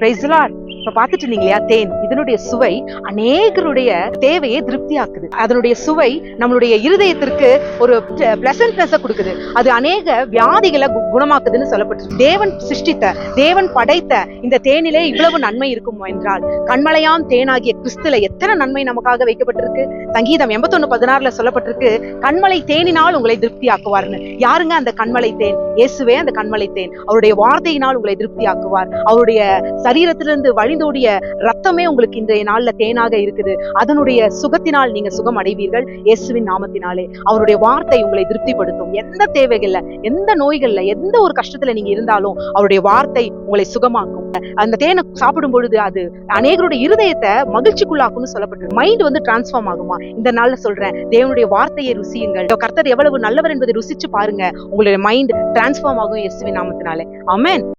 Price Lord இப்ப பாத்துட்டு இருந்தீங்க இல்லையா தேன். இதனுடைய சுவை அநேகருடைய தேவையை திருப்தி ஆக்குது அதனுடைய சுவை நம்மளுடைய இருதயத்திற்கு ஒரு பிளசன்ட்னஸ் கொடுக்குது. அது அநேக வியாதிகளை குணமாக்குதுன்னு சொல்லப்பட்டிருக்கு. தேவன் சிருஷ்டித்த தேவன் படைத்த இந்த தேனிலே இவ்வளவு நன்மை இருக்குமோ என்றால் கண்மலையாம் தேனாகிய கிறிஸ்துல எத்தனை நன்மை நமக்காக வைக்கப்பட்டிருக்கு? சங்கீதம் எண்பத்தொன்னு பதினாறுல சொல்லப்பட்டிருக்கு கண்மலை தேனினால் உங்களை திருப்தி ஆக்குவார்னு யாருங்க அந்த கண்மலை தேன்? இயேசுவே அந்த கண்மலை தேன். அவருடைய வார்த்தையினால் உங்களை திருப்தி ஆக்குவார் அவருடைய சரீரத்திலிருந்து வழிந்தோடிய ரத்தமே உங்களுக்கு இன்றைய நாள்ல தேனாக இருக்குது. அதனுடைய சுகத்தினால் நீங்க சுகம் அடைவீர்கள். இயேசுவின் நாமத்தினாலே. அவருடைய வார்த்தை உங்களை திருப்திப்படுத்தும். எந்த தேவைகள்ல எந்த நோய்கள்ல எந்த ஒரு கஷ்டத்துல நீங்க இருந்தாலும் அவருடைய வார்த்தை உங்களை சுகமாக்கும். அந்த தேனை சாப்பிடும் பொழுது அது அநேகருடைய இருதயத்தை மகிழ்ச்சிக்குள்ளாக்கும்னு சொல்லப்பட்டிருக்கு. மைண்ட் வந்து டிரான்ஸ்ஃபார்ம் ஆகுமா? இந்த நாள்ல சொல்றேன். தேவனுடைய வார்த்தையை ருசியுங்கள். கர்த்தர் எவ்வளவு நல்லவர் என்பதை ருசிச்சு பாருங்க. உங்களுடைய மைண்ட் டிரான்ஸ்ஃபார்ம் ஆகும் இயேசுவின் நாமத்தினாலே. அமேன்